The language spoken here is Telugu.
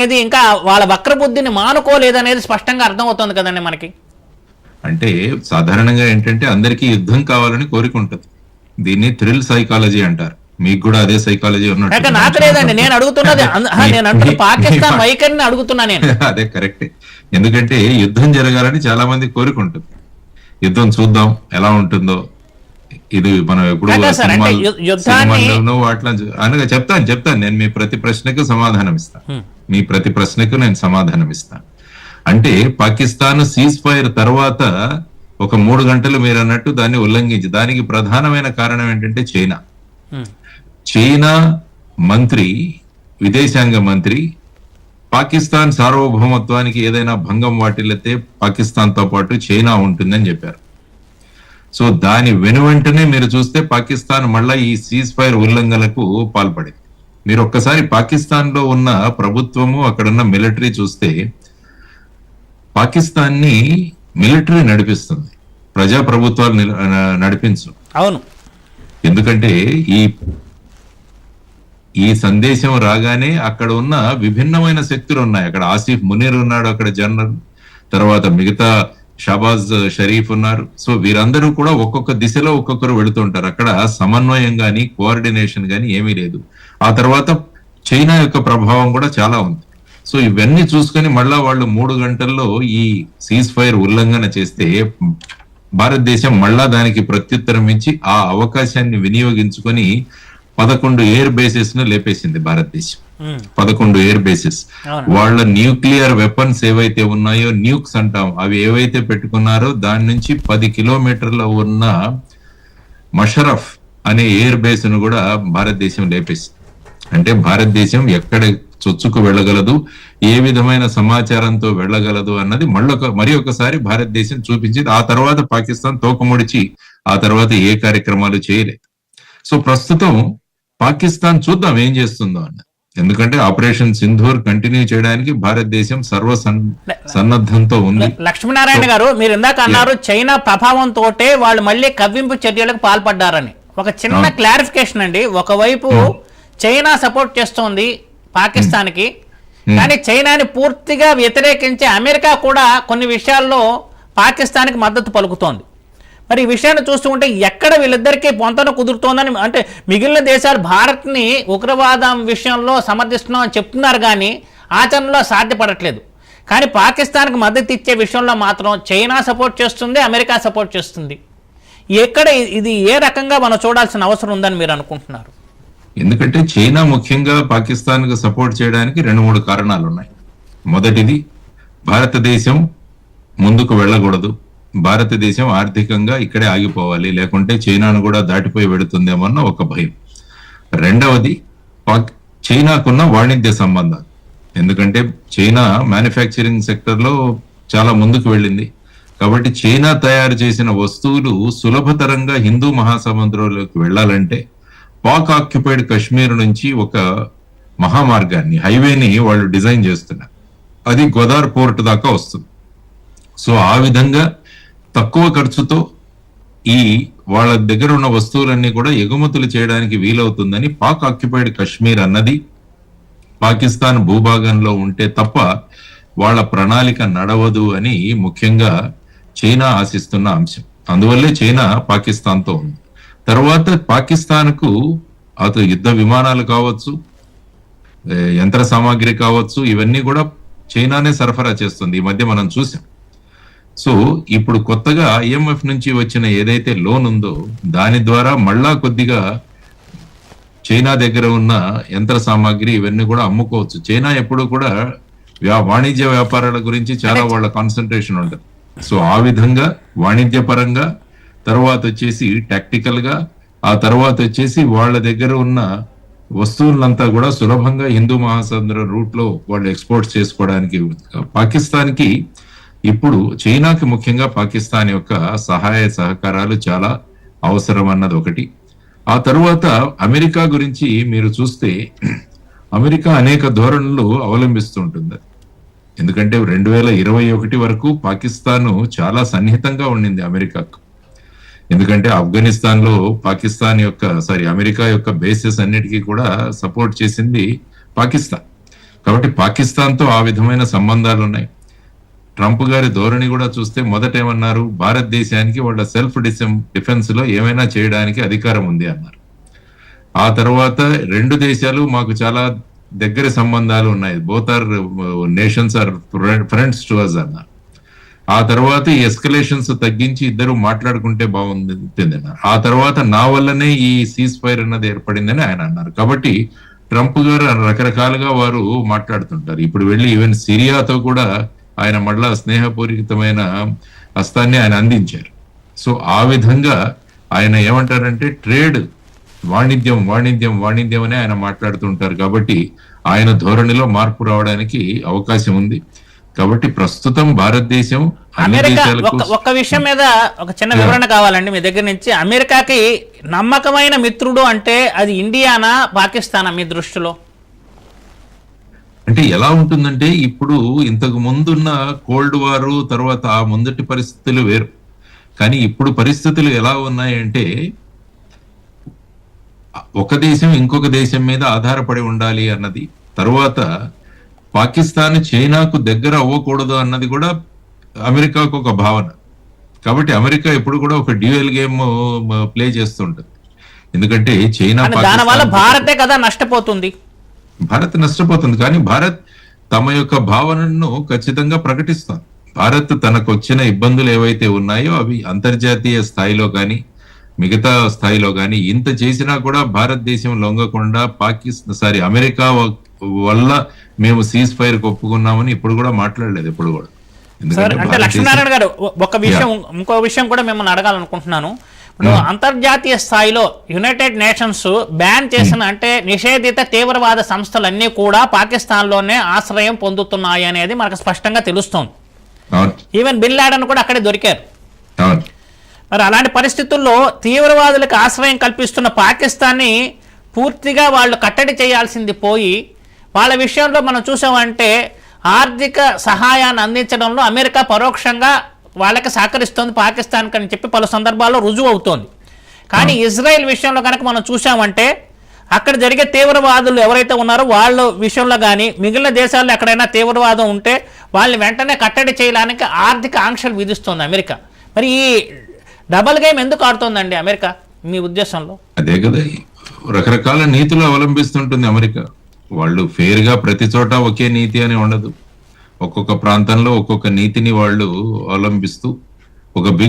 అనేది ఇంకా వాళ్ళ వక్రబుద్ధిని మానుకోలేదనేది స్పష్టంగా అర్థమవుతుంది కదండి మనకి. అంటే సాధారణంగా ఏంటంటే అందరికీ యుద్ధం కావాలని కోరిక ఉంటుంది. దీన్ని థ్రిల్ సైకాలజీ అంటారు. మీకు కూడా అదే సైకాలజీ ఉన్నట్టు నాకు లేదండి నేను అడుగుతున్నది నేను అంటున్న పాకిస్తాన్ వైఖరిని అడుగుతున్నా నేను. అదే కరెక్టే. ఎందుకంటే యుద్ధం జరగాలని చాలా మంది కోరిక ఉంటుంది. యుద్ధం చూద్దాం ఎలా ఉంటుందో ఇది మనం ఎప్పుడు అనగా చెప్తాను చెప్తాను. నేను మీ ప్రతి ప్రశ్నకు సమాధానం ఇస్తాను. మీ ప్రతి ప్రశ్నకు నేను సమాధానం ఇస్తాను అంటే పాకిస్తాన్ సీజ్ ఫైర్ తర్వాత ఒక మూడు గంటలు మీరు అన్నట్టు దాన్ని ఉల్లంఘించి దానికి ప్రధానమైన కారణం ఏంటంటే చైనా. చైనా మంత్రి విదేశాంగ మంత్రి పాకిస్తాన్ సార్వభౌమత్వానికి ఏదైనా భంగం వాటిల్లితే పాకిస్తాన్తో పాటు చైనా ఉంటుందని చెప్పారు. సో దాని వెనువెంటనే మీరు చూస్తే పాకిస్తాన్ మళ్ళా ఈ సీజ్ ఫైర్ ఉల్లంఘనలకు పాల్పడింది. మీరు ఒక్కసారి పాకిస్తాన్లో ఉన్న ప్రభుత్వము అక్కడున్న మిలిటరీ చూస్తే పాకిస్తాన్ని మిలిటరీ నడిపిస్తుంది ప్రజా ప్రభుత్వాలు నడిపించు. అవును. ఎందుకంటే ఈ ఈ సందేశం రాగానే అక్కడ ఉన్న విభిన్నమైన శక్తులు ఉన్నాయి. అక్కడ ఆసిఫ్ మునీర్ ఉన్నాడు అక్కడ జనరల్ తర్వాత మిగతా షాబాజ్ షరీఫ్ ఉన్నారు. సో వీరందరూ కూడా ఒక్కొక్క దిశలో ఒక్కొక్కరు వెళుతుంటారు అక్కడ సమన్వయం గాని కోఆర్డినేషన్ గాని ఏమీ లేదు. ఆ తర్వాత చైనా యొక్క ప్రభావం కూడా చాలా ఉంది. సో ఇవన్నీ చూసుకొని మళ్ళా వాళ్ళు మూడు గంటల్లో ఈ సీజ్ ఫైర్ ఉల్లంఘన చేస్తే భారతదేశం మళ్ళా దానికి ప్రత్యుత్తరం ఇచ్చి ఆ అవకాశాన్ని వినియోగించుకొని పదకొండు ఎయిర్ బేసెస్ను లేపేసింది భారతదేశం. పదకొండు ఎయిర్ బేసెస్. వాళ్ళ న్యూక్లియర్ వెపన్స్ ఏవైతే ఉన్నాయో న్యూక్స్ అంటాం. అవి ఏవైతే పెట్టుకున్నారో దాని నుంచి పది కిలోమీటర్ల ఉన్న మషరఫ్ అనే ఎయిర్ బేస్ను కూడా భారతదేశం లేపేసింది. అంటే భారతదేశం ఎక్కడ చొచ్చుకు వెళ్ళగలదు ఏ విధమైన సమాచారంతో వెళ్ళగలదు అన్నది మళ్ళొక మరి ఒకసారి భారతదేశం చూపించింది. ఆ తర్వాత పాకిస్తాన్ తోకముడిచి ఆ తర్వాత ఏ కార్యక్రమాలు చేయలేదు. సో ప్రస్తుతం పాకిస్తాన్ చూద్దాం ఏం చేస్తుందో అన్నది ఎందుకంటే ఆపరేషన్ సింధూర్ కంటిన్యూ చేయడానికి భారతదేశం సర్వ సన్- సన్నద్ధంతో ఉంది. లక్ష్మీనారాయణ గారు మీరు ఇందాక అన్నారు చైనా ప్రభావంతో వాళ్ళు మళ్ళీ కవ్వింపు చర్యలకు పాల్పడ్డారని. ఒక చిన్న. క్లారిఫికేషన్ అండి. ఒకవైపు చైనా సపోర్ట్ చేస్తోంది పాకిస్తాన్కి కానీ చైనాని పూర్తిగా వ్యతిరేకించే అమెరికా కూడా కొన్ని విషయాల్లో పాకిస్తాన్కి మద్దతు పలుకుతోంది. మరి ఈ విషయాన్ని చూస్తుంటే ఎక్కడ వీళ్ళిద్దరికీ పొంతన కుదురుతోందని అంటే మిగిలిన దేశాలు భారత్ని ఉగ్రవాదం విషయంలో సమర్థిస్తున్నాం అని చెప్తున్నారు కానీ ఆచరణలో సాధ్యపడట్లేదు. కానీ పాకిస్తాన్కి మద్దతు ఇచ్చే విషయంలో మాత్రం చైనా సపోర్ట్ చేస్తుంది అమెరికా సపోర్ట్ చేస్తుంది. ఎక్కడ ఇది ఏ రకంగా మనం చూడాల్సిన అవసరం ఉందని మీరు అనుకుంటున్నారు? ఎందుకంటే చైనా ముఖ్యంగా పాకిస్తాన్కు సపోర్ట్ చేయడానికి రెండు మూడు కారణాలు ఉన్నాయి మొదటిది భారతదేశం ముందుకు వెళ్ళకూడదు. భారతదేశం ఆర్థికంగా ఇక్కడే ఆగిపోవాలి లేకుంటే చైనాను కూడా దాటిపోయి పెడుతుందేమన్న ఒక భయం. రెండవది పాక్ చైనాకున్న వాణిజ్య సంబంధాలు. ఎందుకంటే చైనా మ్యానుఫ్యాక్చరింగ్ సెక్టర్లో చాలా ముందుకు వెళ్ళింది. కాబట్టి చైనా తయారు చేసిన వస్తువులు సులభతరంగా హిందూ మహాసముద్రంలోకి వెళ్ళాలంటే పాక్ ఆక్యుపైడ్ కశ్మీర్ నుంచి ఒక మహామార్గాన్ని హైవేని వాళ్ళు డిజైన్ చేస్తున్నారు. అది గోదావరి పోర్ట్ దాకా వస్తుంది. సో ఆ విధంగా తక్కువ ఖర్చుతో ఈ వాళ్ళ దగ్గర ఉన్న వస్తువులన్నీ కూడా ఎగుమతులు చేయడానికి వీలవుతుందని పాక్ ఆక్యుపైడ్ కశ్మీర్ అన్నది. పాకిస్తాన్ భూభాగంలో ఉంటే తప్ప వాళ్ళ ప్రణాళిక నడవదు అని ముఖ్యంగా చైనా ఆశిస్తున్న అంశం. అందువల్లే చైనా పాకిస్తాన్తో ఉంది. తర్వాత పాకిస్తాన్కు అటు యుద్ధ విమానాలు కావచ్చు యంత్ర సామాగ్రి కావచ్చు ఇవన్నీ కూడా చైనానే సరఫరా చేస్తుంది. ఈ మధ్య మనం చూసాం. సో ఇప్పుడు కొత్తగా ఐఎంఎఫ్ నుంచి వచ్చిన ఏదైతే లోన్ ఉందో దాని ద్వారా మళ్ళా కొద్దిగా చైనా దగ్గర ఉన్న యంత్ర సామాగ్రి ఇవన్నీ కూడా అమ్ముకోవచ్చు. చైనా ఎప్పుడు కూడా వాణిజ్య వ్యాపారాల గురించి చాలా వాళ్ళ కాన్సన్ట్రేషన్ ఉంటుంది. సో ఆ విధంగా వాణిజ్య పరంగా తర్వాత వచ్చేసి టాక్టికల్గా ఆ తర్వాత వచ్చేసి వాళ్ళ దగ్గర ఉన్న వస్తువులంతా కూడా సులభంగా హిందూ మహాసముద్రం రూట్లో వాళ్ళు ఎక్స్పోర్ట్ చేసుకోవడానికి పాకిస్తాన్కి ఇప్పుడు చైనాకి ముఖ్యంగా పాకిస్తాన్ యొక్క సహాయ సహకారాలు చాలా అవసరం అన్నది ఒకటి. ఆ తరువాత అమెరికా గురించి మీరు చూస్తే అమెరికా అనేక ధోరణులు అవలంబిస్తుంటుంది. ఎందుకంటే రెండు వేల ఇరవై ఒకటి వరకు పాకిస్తాన్ చాలా సన్నిహితంగా ఉండింది అమెరికాకు. ఎందుకంటే ఆఫ్ఘనిస్తాన్లో పాకిస్తాన్ యొక్క సారీ అమెరికా యొక్క బేసెస్ అన్నిటికీ కూడా సపోర్ట్ చేసింది పాకిస్తాన్. కాబట్టి పాకిస్తాన్తో ఆ విధమైన సంబంధాలు ఉన్నాయి ట్రంప్ గారి ధోరణి కూడా చూస్తే మొదట ఏమన్నారు భారతదేశానికి వాళ్ళ సెల్ఫ్ డిఫెన్స్లో ఏమైనా చేయడానికి అధికారం ఉంది అన్నారు. ఆ తర్వాత రెండు దేశాలు మాకు చాలా దగ్గర సంబంధాలు ఉన్నాయి. Both are nations are friends to us అన్నారు. ఆ తర్వాత ఈ ఎస్కలేషన్స్ తగ్గించి ఇద్దరు మాట్లాడుకుంటే బాగుంటుంది అన్నారు ఆ తర్వాత నా వల్లనే ఈ సీజ్ ఫైర్ అన్నది ఏర్పడిందని ఆయన అన్నారు. కాబట్టి ట్రంప్ గారు రకరకాలుగా వారు మాట్లాడుతుంటారు. ఇప్పుడు వెళ్ళి ఈవెన్ సిరియాతో కూడా ఆయన మళ్ళా స్నేహపూరితమైన హస్తాన్ని ఆయన అందించారు. సో ఆ విధంగా ఆయన ఏమంటారంటే ట్రేడ్ వాణిజ్యం వాణిజ్యం వాణిజ్యం అని ఆయన మాట్లాడుతుంటారు. కాబట్టి ఆయన ధోరణిలో మార్పు రావడానికి అవకాశం ఉంది. కాబట్టి ప్రస్తుతం భారతదేశం ఒక్క విషయం మీద ఒక చిన్న వివరణ కావాలండి మీ దగ్గర నుంచి. అమెరికాకి నమ్మకమైన మిత్రుడు అంటే అది ఇండియానా పాకిస్తానా మీ దృష్టిలో? అంటే ఎలా ఉంటుందంటే ఇప్పుడు ఇంతకు ముందున్న కోల్డ్ వారు తర్వాత ఆ ముందటి పరిస్థితులు వేరు. కానీ ఇప్పుడు పరిస్థితులు ఎలా ఉన్నాయంటే ఒక దేశం ఇంకొక దేశం మీద ఆధారపడి ఉండాలి అన్నది. తర్వాత పాకిస్తాన్ చైనాకు దగ్గర అవ్వకూడదు అన్నది కూడా అమెరికాకు ఒక భావన. కాబట్టి అమెరికా ఎప్పుడు కూడా ఒక డ్యూయల్ గేమ్ ప్లే చేస్తుంటది. ఎందుకంటే చైనా దానివల్ల భారతే కదా నష్టపోతుంది. భారత్ నష్టపోతుంది. కానీ భారత్ తమ యొక్క భావనను ఖచ్చితంగా ప్రకటిస్తుంది. భారత్ తనకు వచ్చిన ఇబ్బందులు ఏవైతే ఉన్నాయో అవి అంతర్జాతీయ స్థాయిలో కానీ మిగతా స్థాయిలో కానీ ఇంత చేసినా కూడా భారతదేశం లొంగకుండా పాకిస్తాన్ సారీ అమెరికా వల్ల మేము సీజ్ ఫైర్ ఒప్పుకున్నామని ఇప్పుడు కూడా మాట్లాడలేదు ఇప్పుడు కూడా. అంటే లక్ష్మీనారాయణ గారు ఒక విషయం ఇంకో విషయం కూడా మిమ్మల్ని అడగాలనుకుంటున్నాను. ఇప్పుడు అంతర్జాతీయ స్థాయిలో యునైటెడ్ నేషన్స్ బ్యాన్ చేసిన అంటే నిషేధిత తీవ్రవాద సంస్థలన్నీ కూడా పాకిస్తాన్లోనే ఆశ్రయం పొందుతున్నాయి అనేది మనకు స్పష్టంగా తెలుస్తోంది. ఈవెన్ బిన్ లాడన్ కూడా అక్కడే దొరికారు. మరి అలాంటి పరిస్థితుల్లో తీవ్రవాదులకు ఆశ్రయం కల్పిస్తున్న పాకిస్తాన్ని పూర్తిగా వాళ్ళు కట్టడి చేయాల్సింది పోయి వాళ్ళ విషయంలో మనం చూసామంటే ఆర్థిక సహాయాన్ని అందించడంలో అమెరికా పరోక్షంగా వాళ్ళకి సహకరిస్తోంది పాకిస్తాన్కి అని చెప్పి పలు సందర్భాల్లో రుజువు అవుతోంది. కానీ ఇజ్రాయెల్ విషయంలో కనుక మనం చూసామంటే అక్కడ జరిగే తీవ్రవాదులు ఎవరైతే ఉన్నారో వాళ్ళ విషయంలో కానీ మిగిలిన దేశాల్లో ఎక్కడైనా తీవ్రవాదం ఉంటే వాళ్ళని వెంటనే కట్టడి చేయడానికి ఆర్థిక ఆంక్షలు విధిస్తోంది అమెరికా. మరి ఈ డబల్ గేమ్ ఎందుకు ఆడుతోందండి అమెరికా మీ ఉద్దేశంలో? అదే కదా రకరకాల నీతులు అవలంబిస్తుంటుంది అమెరికా. వాళ్ళు ఫెయిర్గా ప్రతి చోట ఒకే నీతి అని ఉండదు. ఒక్కొక్క ప్రాంతంలో ఒక్కొక్క నీతిని వాళ్ళు అవలంబిస్తూ ఒక బిగ్